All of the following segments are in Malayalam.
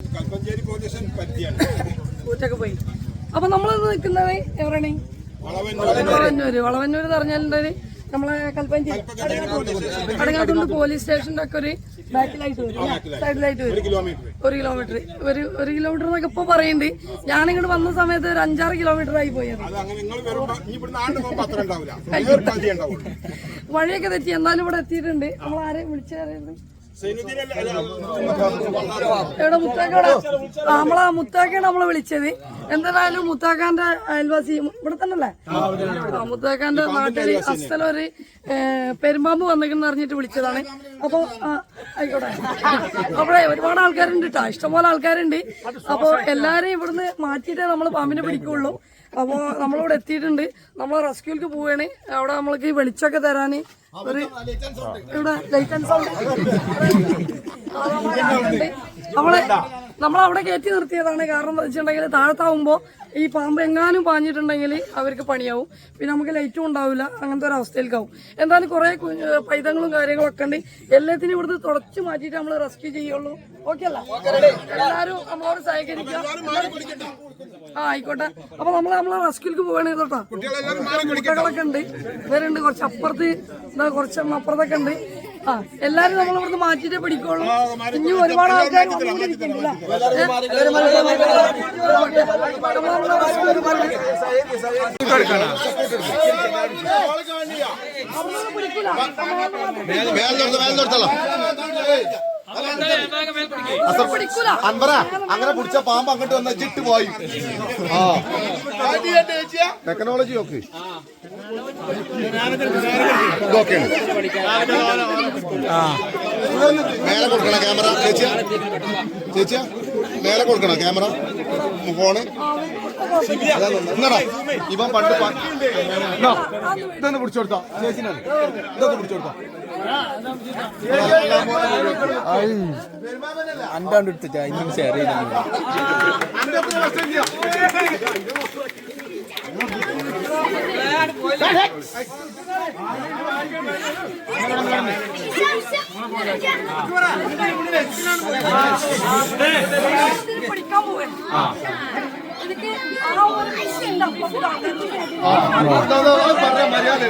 കൽപ്പഞ്ചേരി പോലീസ് സ്റ്റേഷൻ പരിധിയാണ് ഊറ്റൊക്കെ പോയി. അപ്പൊ നമ്മൾ നിൽക്കുന്നത് എവിടെയാണ്? വളവന്നൂര്. വളവന്നൂര്. എന്ന് പറഞ്ഞാൽ നമ്മളെ കൽപ്പഞ്ചേരി അടങ്ങാത്തുണ്ട് പോലീസ് സ്റ്റേഷന്റെ ഒക്കെ ഒരു ബാക്കിലായിട്ട് വരും സൈഡിലായിട്ട് വരും. കിലോമീറ്റർ ഒരു കിലോമീറ്റർ ഒരു ഒരു കിലോമീറ്റർ എന്നൊക്കെ ഇപ്പൊ പറയുന്നുണ്ട് ഞാനിങ്ങോട്ട് വന്ന സമയത്ത് ഒരു അഞ്ചാറ് കിലോമീറ്റർ ആയി പോയത് വഴിയൊക്കെ തെറ്റി. എന്നാലും ഇവിടെ എത്തിയിട്ടുണ്ട്. നമ്മൾ ആരെയും വിളിച്ചായിരുന്നു അല്ല, എവിടെ മുത്താക്കവിടെ ആ നമ്മളാ മുത്താക്കാണ് നമ്മളെ വിളിച്ചത്. എന്തായാലും മുത്താക്കാന്റെ അയൽവാസി ഇവിടെ തന്നെയല്ലേ? ആ മുത്താക്കാന്റെ നാട്ടിൽ അസ്ഥലൊരു പെരുമ്പാമ്പ് വന്നിരിക്കുന്ന അറിഞ്ഞിട്ട് വിളിച്ചതാണ്. അപ്പൊ ആ, ആയിക്കോട്ടെ. അവിടെ ഒരുപാട് ആൾക്കാരുണ്ട് കേട്ടോ ഇഷ്ടംപോലെ ആൾക്കാരുണ്ട്. അപ്പൊ എല്ലാരെയും ഇവിടുന്ന് മാറ്റിയിട്ടേ നമ്മൾ പാമ്പിനെ പിടിക്കുള്ളൂ അപ്പോ നമ്മളിവിടെ എത്തിയിട്ടുണ്ട്. നമ്മൾ റെസ്ക്യൂക്ക് പോവുകയാണ് അവിടെ നമ്മൾക്ക് വെളിച്ചൊക്കെ തരാന് ഒരു ഇവിടെ ലൈറ്റ് ആൻഡ് നമ്മൾ നമ്മളവിടെ കയറ്റി നിർത്തിയതാണ്. കാരണം എന്താ വെച്ചിട്ടുണ്ടെങ്കിൽ താഴത്താവുമ്പോ ഈ പാമ്പ് എങ്ങാനും പാഞ്ഞിട്ടുണ്ടെങ്കിൽ അവർക്ക് പണിയാവും. പിന്നെ നമുക്ക് ലൈറ്റും ഉണ്ടാവില്ല. അങ്ങനത്തെ ഒരു അവസ്ഥയിലേക്കാവും. എന്തായാലും കുറെ പൈതങ്ങളും കാര്യങ്ങളും ഒക്കെ ഉണ്ട്. എല്ലാത്തിനും ഇവിടുന്ന് തുടച്ചു മാറ്റിട്ട് നമ്മൾ റെസ്ക്യൂ ചെയ്യുള്ളൂ. ഓക്കെ അല്ല? എല്ലാരും നമ്മളോട് സഹകരിക്കുക. ആ ആയിക്കോട്ടെ അപ്പൊ നമ്മൾ നമ്മളെ റെസ്ക്യൂലേക്ക് പോവാണ് കേട്ടോ കുട്ടികളൊക്കെ ഉണ്ട് ഇവരുണ്ട് കുറച്ച് അപ്പുറത്ത് എന്താ കുറച്ച് അപ്പുറത്തൊക്കെ ഉണ്ട് ആ എല്ലാരും നമ്മൾ ഇവിടുന്ന് മാറ്റിട്ടേ പിടിക്കുള്ളൂ ഇനി ഒരുപാട് ആൾക്കാർ വന്നുകൊണ്ടിരിക്കുന്നില്ല അൻപറ അങ്ങനെ പിടിച്ച പാമ്പ് അങ്ങോട്ട് വന്ന ചിട്ട് പോയി. ആ. ടെക്നോളജി നോക്ക്. ഇതൊക്കെയാണ് മേലെ കൊടുക്കണ ക്യാമറ. ചേച്ചിയാ? ചേച്ചിയ? മേലെ കൊടുക്കണം ക്യാമറ? ഫോണ്? ഇവൻ പണ്ട് ഇതൊന്ന് പിടിച്ചു കൊടുത്താ. ചേച്ചിനാണ് ഇതൊന്ന് പിടിച്ചു കൊടുത്താ. അണ്ടാണ്ട് എടുത്തിട്ടാ ഇന്നും ഷെയർ പിടിക്കാൻ പോവേ എനിക്ക് ആ ഒരു മര്യാദ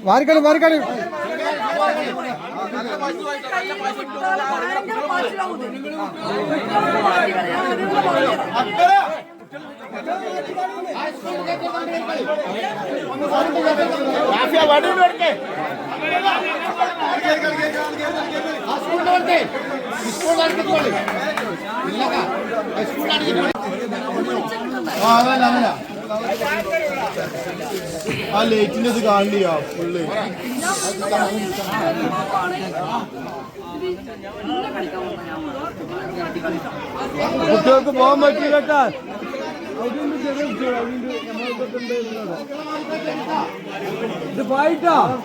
മാറി വാരിക്കളി മാറിക്കളി മാറിക്കളി ഭയങ്കര പാച്ചിലാവും ഇത്. ആ ലൈറ്റിന്റെ ഇത് കാണില്ല ഫുള്ള്. കുട്ടികൾക്ക് പോകാൻ പറ്റില്ല ഇത് ചെറിയ കുട്ടികൾ അതിന്റെ ആൾക്കാരെ മാറ്റി തരണം.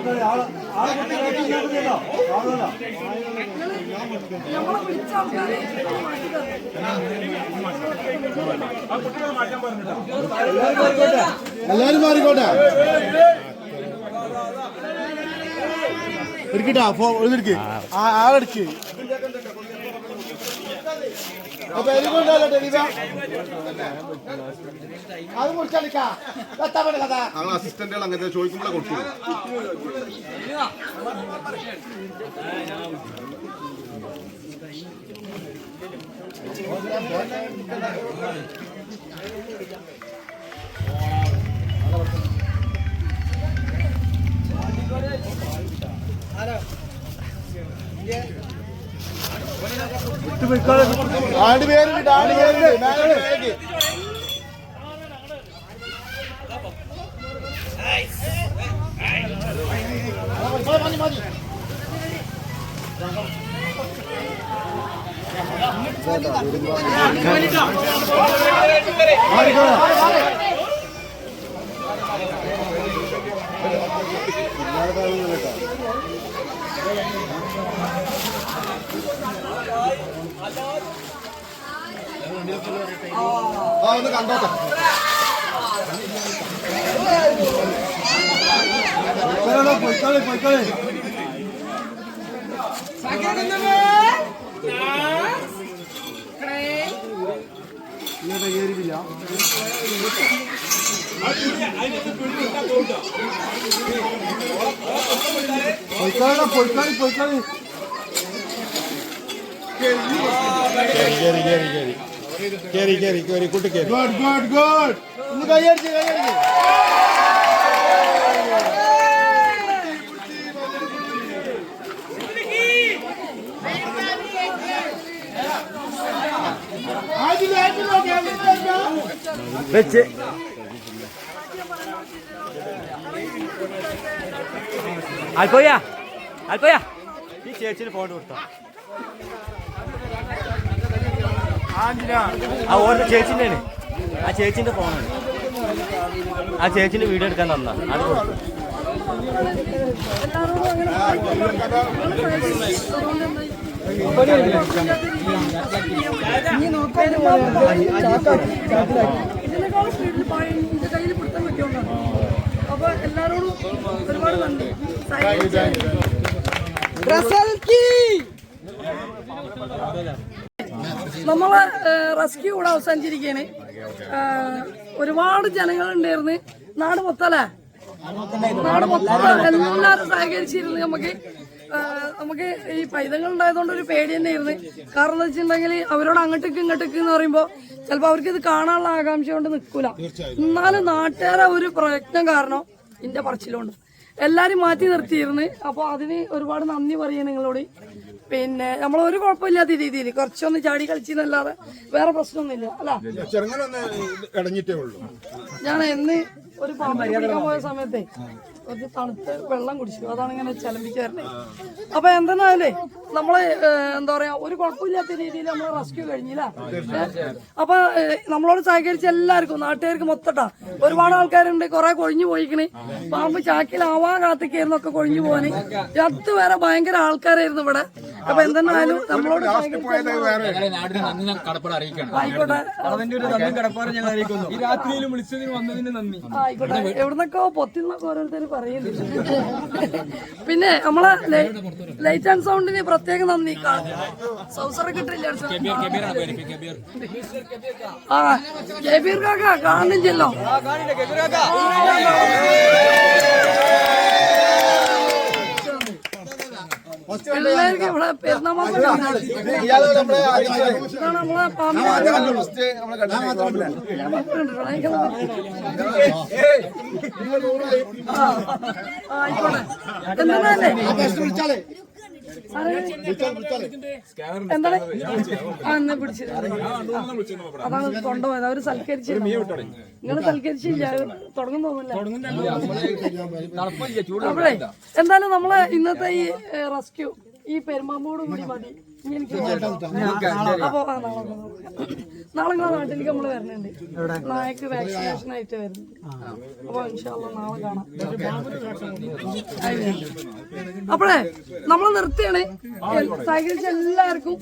എല്ലാരും മാറിക്കോട്ടെ. എടുക്കട്ടാ ഫോ എടുക്ക് ആളെടുക്ക്. കഥ. അസിസ്റ്റന്റുകൾ അങ്ങനെ ചോദിക്കുമ്പോഴേ കൊടുത്തു ആണ്ട് പേരുണ്ട് ആണ്ട് പേരുണ്ട് മതി മതി മാറിക്കോളാം ആ ഒന്ന് കണ്ടോട്ടെ പോയിക്കളി പോയിക്കളി പോയിക്കളി പോയിക്കളി പോയിക്കളി. കേറി കേറി കേറി കേറി കേറി കേറി കൂട്ടി കേറി ഗുഡ് ഗുഡ് ഗുഡ് ഒന്ന് കൈയടിച്ച് കൈയടിച്ച് വെച്ച്. അൽപ്പോയ അൽപ്പോയ ഈ ചേച്ചിന് ഫോൺ കൊടുത്തോ. ആ ഓരോ ആണ് ആ ചേച്ചിന്റെ ഫോണാണ് ആ ചേച്ചിന്റെ വീഡിയോ എടുക്കാൻ തന്നാ. അത് കൊടുത്തു. അപ്പൊ ഒരുപാട് നന്ദി നമ്മളെ റെസ്ക്യൂ ഇവിടെ അവസാനിച്ചിരിക്കുകയാണ് ഒരുപാട് ജനങ്ങൾ ഉണ്ടായിരുന്നു. നാട് മൊത്തല്ലേ നാട് മൊത്തം എല്ലാവരും സഹകരിച്ചിരുന്നു നമുക്ക്. നമുക്ക് ഈ പൈതങ്ങൾ ഉണ്ടായതുകൊണ്ട് ഒരു പേടി തന്നെയായിരുന്നു. കാരണം എന്താ വെച്ചിട്ടുണ്ടെങ്കിൽ അവരോട് അങ്ങോട്ടേക്ക് ഇങ്ങോട്ടേക്ക് എന്ന് പറയുമ്പോൾ ചിലപ്പോൾ അവർക്ക് ഇത് കാണാനുള്ള ആകാംക്ഷ കൊണ്ട് നിൽക്കൂല എന്നാലും നാട്ടുകാരെ ഒരു പ്രയത്നം കാരണം ഇന്റെ പറച്ചിലുണ്ട്. എല്ലാരും മാറ്റി നിർത്തിയിരുന്നു. അപ്പോൾ അതിന് ഒരുപാട് നന്ദി പറയുക നിങ്ങളോട്. പിന്നെ നമ്മൾ ഒരു കുഴപ്പമില്ലാത്ത രീതിയിൽ കുറച്ചൊന്ന് ചാടി കളിച്ചെന്നല്ലാതെ വേറെ പ്രശ്നമൊന്നുമില്ല. അല്ല? ഞാൻ എന്ന് ഒരു പാമ്പ് പിടിക്കാൻ പോയ സമയത്തെ ഒരു തണുത്ത് വെള്ളം കുടിച്ചു. അതാണ് ഇങ്ങനെ ചലമ്പിക്കാറുണ്ട്. അപ്പൊ എന്തെന്നാലേ നമ്മൾ എന്താ പറയാ ഒരു കുഴപ്പമില്ലാത്ത രീതിയിൽ നമ്മൾ റെസ്ക്യൂ കഴിഞ്ഞില്ല. അപ്പൊ നമ്മളോട് സഹകരിച്ച എല്ലാവർക്കും നാട്ടുകാർക്ക് മൊത്തട്ടാ. ഒരുപാട് ആൾക്കാരുണ്ട് കുറെ കൊഴിഞ്ഞു പോയിക്കണ്. പാമ്പ് ചാക്കിലാവാൻ കാത്തിക്കായിരുന്നൊക്കെ കൊഴിഞ്ഞു പോവാന്. രത്ത് വരെ ഭയങ്കര ആൾക്കാരായിരുന്നു ഇവിടെ. അപ്പൊ എന്തെന്നാലും നമ്മളോട് ആയിക്കോട്ടെ. അതിന്റെ ഒരു നന്ദി കടപ്പാട് ഞങ്ങൾ അറിയിക്കുന്നു. ഈ രാത്രിയിലും വിളിച്ചതിന് വന്നതിന് നന്ദി. ആയിക്കോട്ടെ. എവിടുന്നൊക്കെ പൊത്തിന്നൊക്കെ ഓരോരുത്തർ പറയുന്നുണ്ട്. പിന്നെ നമ്മളെ ലൈറ്റ് ആൻഡ് സൗണ്ടിന് പ്രത്യേകം നന്ദി. സൗസറ കിട്ടില്ല ആ കബീർ കാക്ക കാണുന്നില്ലല്ലോ. ആയിക്കോട്ടെ എന്താണല്ലേ വിളിച്ചാലേ എന്താണ് അന്ന് അതാണ് കൊണ്ടുപോയത് അവർ സൽക്കരിച്ചില്ല നിങ്ങൾ സൽക്കരിച്ചില്ല തുടങ്ങും തോന്നില്ല അപ്പോഴേ എന്തായാലും നമ്മളെ ഇന്നത്തെ ഈ റെസ്ക്യൂ ഈ പെരുമാമ്പോടും കൂടി മതി. എനിക്ക് അപ്പൊ നാളെ നാളെ നിങ്ങളെ നാട്ടിലേക്ക് നമ്മൾ വരുന്നുണ്ട് നായക്ക് വാക്സിനേഷൻ ആയിട്ട് വരുന്നുണ്ട് അപ്പൊ ഇൻഷാല്ല നാളെ കാണാം. അപ്പോഴേ നമ്മൾ നിർത്തിയാണ്. സഹകരിച്ച എല്ലാവർക്കും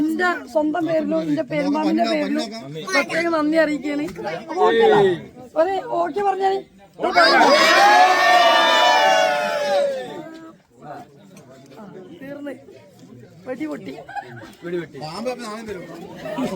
എന്റെ സ്വന്തം പേരിലും എന്റെ പെരുമാമിന്റെ പേരിലും പ്രത്യേക നന്ദി അറിയിക്കുകയാണ്. അപ്പൊ ഓക്കെ പറഞ്ഞേ ഒരു ഓക്കെ പറഞ്ഞാൽ വെടി പൊട്ടി. വെടി പൊട്ടി.